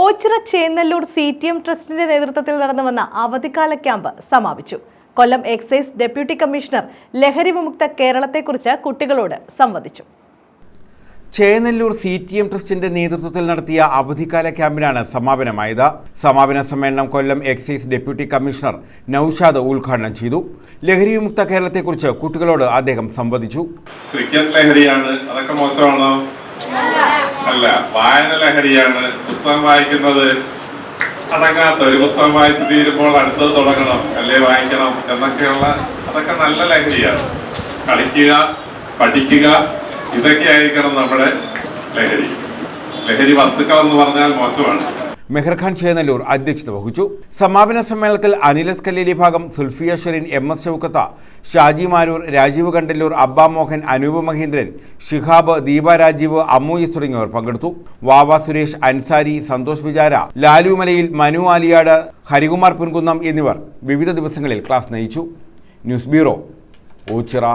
Ochira Chennallur C T M ട്രസ്റ്റിന്റെ നേതൃത്വത്തിൽ നടന്നു വന്ന അവധിക്കാല ക്യാമ്പ് സമാപിച്ചു. കൊല്ലം എക്സൈസ് ഡെപ്യൂട്ടി കമ്മീഷണർ ലഹരി വിമുക്ത കേരളത്തെക്കുറിച്ച് കുട്ടികളോട് സംവദിച്ചു. ചേനല്ലൂർ സി ടി എം ട്രസ്റ്റിന്റെ നേതൃത്വത്തിൽ നടത്തിയ അവധിക്കാല ക്യാമ്പിനാണ് സമാപനമായത്. സമാപന സമ്മേളനം Kollam excise deputy commissioner Noushad ഉദ്ഘാടനം ചെയ്തു. ലഹരി വിമുക്ത കേരളത്തെക്കുറിച്ച് കുട്ടികളോട് അദ്ദേഹം സംവദിച്ചു. ക്രിക്കറ്റ് ലഹരിയാണ്. അതൊക്കെ മോശമാണോ? അല്ല വായന ലഹരിയാണ്. പുസ്തകം വായിക്കുന്നത് അടങ്ങാത്ത ഒരു പുസ്തകം വായിച്ച് തീരുമ്പോൾ അടുത്തത് തുടങ്ങണം അല്ലേ വായിക്കണം എന്നൊക്കെയുള്ള അതൊക്കെ നല്ല ലഹരിയാണ്. കളിക്കുക പഠിക്കുക ഇതൊക്കെ ആയിരിക്കണം നമ്മുടെ ലഹരി. ലഹരി വസ്തുക്കൾ എന്ന് പറഞ്ഞാൽ മോശമാണ്. മെഹർഖാൻ ചേനല്ലൂർ അധ്യക്ഷത വഹിച്ചു. സമാപന സമ്മേളനത്തിൽ അനിലസ് കല്ലേലി ഭാഗം സുൽഫിയ ഷെറിൻ എം എസ് ഷൗക്കത്ത ഷാജി മാരൂർ രാജീവ് കണ്ടല്ലൂർ അബ്ബാ മോഹൻ അനൂപ് മഹേന്ദ്രൻ ഷിഹാബ് ദീപ രാജീവ് അമ്മൂയിസ് തുടങ്ങിയവർ പങ്കെടുത്തു. വാവ സുരേഷ് അൻസാരി സന്തോഷ് വിചാര ലാലു മലയിൽ മനു ആലിയാട് ഹരികുമാർ പുൻകുന്നം എന്നിവർ വിവിധ ദിവസങ്ങളിൽ ക്ലാസ് നയിച്ചു. News bureau Ochira.